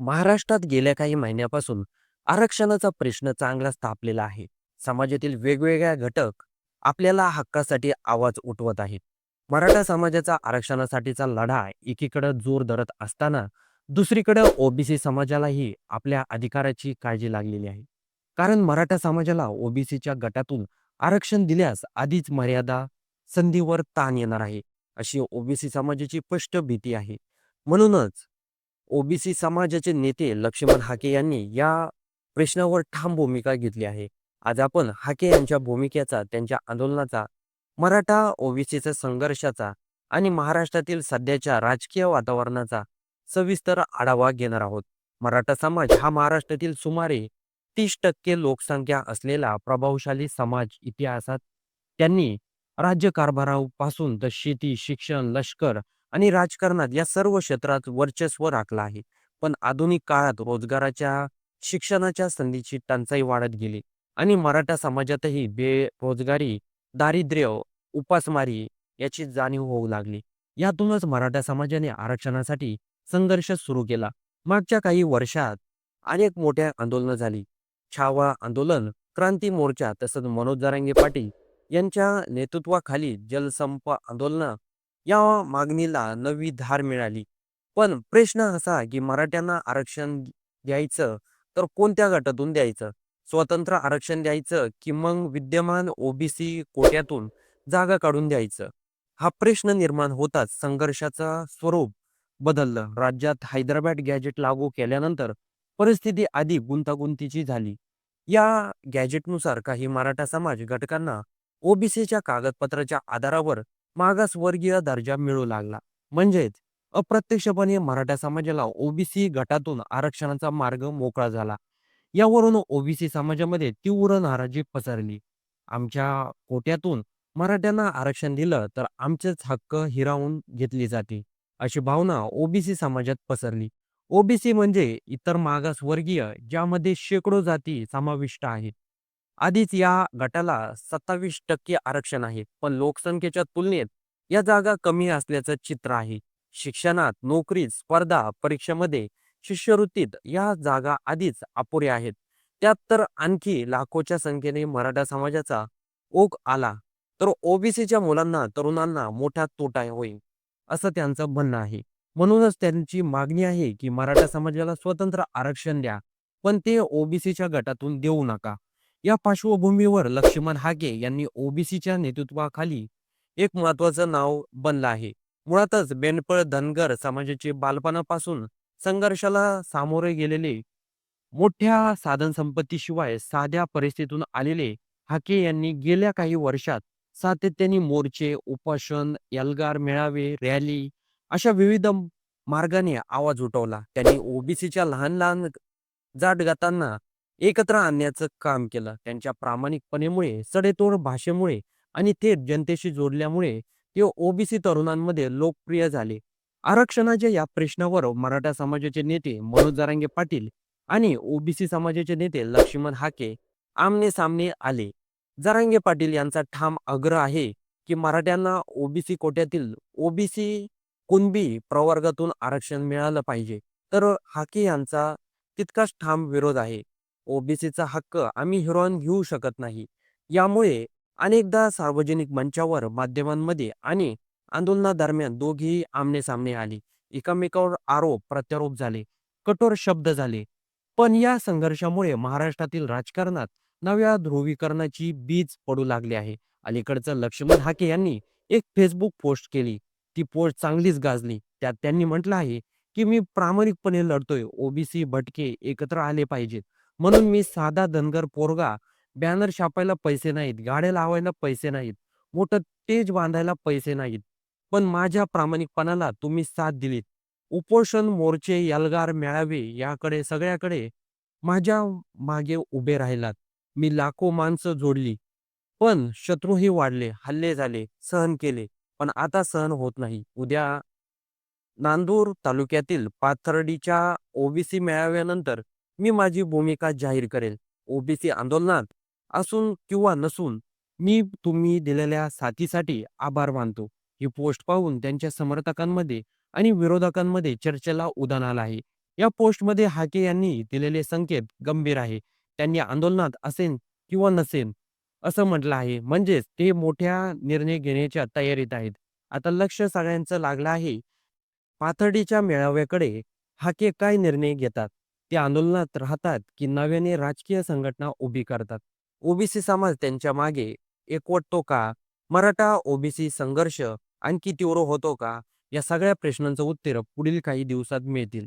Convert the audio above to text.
महाराष्ट्रात गेल्या काही महिन्यापासून आरक्षणाचा प्रश्न चांगलाच तापलेला आहे. समाजातील वेगवेगळ्या घटक आपल्याला हक्कासाठी आवाज उठवत आहेत. मराठा समाजाचा आरक्षणासाठीचा लढा एकीकडे जोर धरत असताना दुसरीकडे ओबीसी समाजालाही आपल्या अधिकाराची काळजी लागलेली आहे. कारण मराठा समाजाला ओबीसीच्या गटातून आरक्षण दिल्यास आधीच मर्यादा संधीवर ताण येणार आहे, अशी ओबीसी समाजाची स्पष्ट भीती आहे. म्हणूनच ओबीसी समाजाचे नेते लक्ष्मण हाके यांनी या प्रश्नावर ठाम भूमिका घेतली आहे. आज आपण हाके यांच्या भूमिकेचा, त्यांच्या आंदोलनाचा, मराठा ओबीसीचा संघर्षाचा आणि महाराष्ट्रातील सध्याच्या राजकीय वातावरणाचा सविस्तर आढावा घेणार आहोत. मराठा समाज हा महाराष्ट्रातील सुमारे तीस टक्के लोकसंख्या असलेला प्रभावशाली समाज इतिहासात त्यांनी राज्यकारभारापासून तर शेती, शिक्षण, लष्कर आणि राजकारणात या सर्व क्षेत्रात वर्चस्व राखलं आहे. पण आधुनिक काळात रोजगाराच्या, शिक्षणाच्या संधीची टंचाई वाढत गेली आणि मराठा समाजातही बेरोजगारी, दारिद्र्य, उपासमारी याची जाणीव होऊ लागली. यातूनच मराठा समाजाने आरक्षणासाठी संघर्ष सुरू केला. मागच्या काही वर्षात अनेक मोठ्या आंदोलनं झाली. छावा आंदोलन, क्रांती मोर्चा तसंच मनोज जारांगे पाटील यांच्या नेतृत्वाखाली जलसंप आंदोलनं या मागणीला नवी धार मिळाली. पण प्रश्न असा की मराठ्यांना आरक्षण द्यायचं तर कोणत्या गटातून द्यायचं? स्वतंत्र आरक्षण द्यायचं की मग विद्यमान ओबीसी कोट्यातून जागा काढून द्यायचं? हा प्रश्न निर्माण होताच संघर्षाचं स्वरूप बदललं. राज्यात हैदराबाद गॅजेट लागू केल्यानंतर परिस्थिती अधिक गुंतागुंतीची झाली. या गॅजेटनुसार काही मराठा समाज घटकांना ओबीसीच्या कागदपत्राच्या आधारावर मागासवर्गीय दर्जा मिळू लागला. म्हणजेच अप्रत्यक्षपणे मराठा समाजाला ओबीसी गटातून आरक्षणाचा मार्ग मोकळा झाला. यावरून ओबीसी समाजामध्ये तीव्र नाराजी पसरली. आमच्या कोट्यातून मराठ्यांना आरक्षण दिलं तर आमचेच हक्क हिरावून घेतली जाते अशी भावना ओबीसी समाजात पसरली. ओबीसी म्हणजे इतर मागासवर्गीय ज्यामध्ये शेकडो जाती समाविष्ट आहेत. आधीच या गटाला सत्तावीस टक्के आरक्षण आहे, पण लोकसंख्येच्या तुलनेत या जागा कमी असल्याचं चित्र आहे. शिक्षणात, नोकरीत, स्पर्धा परीक्षेमध्ये, शिष्यवृत्तीत या जागा आधीच अपुऱ्या आहेत. त्यात तर आणखी लाखोच्या संख्येने मराठा समाजाचा ओघ आला तर ओबीसीच्या मुलांना, तरुणांना मोठा तोटा होईल, असं त्यांचं म्हणणं आहे. म्हणूनच त्यांची मागणी आहे की मराठा समाजाला स्वतंत्र आरक्षण द्या, पण ते ओबीसीच्या गटातून देऊ नका. या पार्श्वभूमीवर लक्ष्मण हाके यांनी ओबीसीच्या नेतृत्वाखाली एक महत्वाचं नाव बनलं आहे. मुळातच बेनपळ धनगर समाजाचे बालपणापासून संघर्षाला सामोरे गेलेले, मोठ्या साधनसंपत्तीशिवाय साध्या परिस्थितीतून आलेले हाके यांनी गेल्या काही वर्षात सातत्याने मोर्चे, उपोषण, एल्गार मेळावे, रॅली अशा विविध मार्गाने आवाज उठवला. त्यांनी ओबीसीच्या लहान लहान जाट गातांना एकत्र आणण्याचं काम केलं. त्यांच्या प्रामाणिकपणेमुळे, सडेतोड भाषेमुळे आणि थेट जनतेशी जोडल्यामुळे ते ओबीसी तरुणांमध्ये लोकप्रिय झाले. आरक्षणाच्या या प्रश्नावर मराठा समाजाचे नेते मनोज जरांगे पाटील आणि ओबीसी समाजाचे नेते लक्ष्मण हाके आमने-सामने आले. जरांगे पाटील यांचा ठाम आग्रह आहे की मराठ्यांना ओबीसी कोट्यातील ओबीसी कुणबी प्रवर्गातून आरक्षण मिळालं पाहिजे. तर हाके यांचा तितकाच ठाम विरोध आहे. ओबीसीचा हक्क आम्ही हिरावून घेऊ शकत नाही. यामुळे अनेकदा सार्वजनिक मंचावर, माध्यमांमध्ये आणि आंदोलनादरम्यान दोघेही आमने-सामने आले. एकमेकांवर आरोप प्रत्यारोप झाले, कठोर शब्द झाले. पण या संघर्षामुळे महाराष्ट्रातील राजकारणात नव्या ध्रुवीकरणाची बीज पडू लागली आहे. अलीकडचं लक्ष्मण हाके यांनी एक फेसबुक पोस्ट केली. ती पोस्ट चांगलीच गाजली. त्यात त्यांनी म्हटलं आहे की मी प्रामाणिकपणे लढतोय. ओबीसी, भटके एकत्र आले पाहिजेत. म्हणून मी साधा धनगर पोरगा, बॅनर छापायला पैसे नाहीत, गाड्या लावायला पैसे नाहीत, मोठं तेज बांधायला पैसे नाहीत. पण माझ्या प्रामाणिकपणाला तुम्ही साथ दिलीत. उपोषण, मोर्चे, यलगार मेळावे याकडे सगळ्याकडे माझ्या मागे उभे राहिलात. मी लाखो माणसं जोडली. पण शत्रूही वाढले, हल्ले झाले, सहन केले. पण आता सहन होत नाही. उद्या नांदूर तालुक्यातील पाथर्डीच्या ओबीसी मेळाव्यानंतर मी माझी भूमिका जाहीर करेल. ओबीसी आंदोलनात असून किंवा नसून मी तुम्ही दिलेल्या साथीसाठी आभार मानतो. ही पोस्ट पाहून त्यांच्या समर्थकांमध्ये आणि विरोधकांमध्ये चर्चेला उधाण आलं आहे. या पोस्टमध्ये हाके यांनी दिलेले संकेत गंभीर आहे त्यांनी आंदोलनात असेन किंवा नसेन असं म्हटलं आहे म्हणजेच ते मोठ्या निर्णय घेण्याच्या तयारीत आहेत आता लक्ष सगळ्यांचं लागलं आहे पाथर्डीच्या मेळाव्याकडे हाके काय निर्णय घेतात ते आंदोलनात राहतात की नव्याने राजकीय संघटना उभी करतात. ओबीसी समाज त्यांच्या मागे एकवटतो का? मराठा ओबीसी संघर्ष आणखी तीव्र होतो का? या सगळ्या प्रश्नांचं उत्तर पुढील काही दिवसात मिळतील.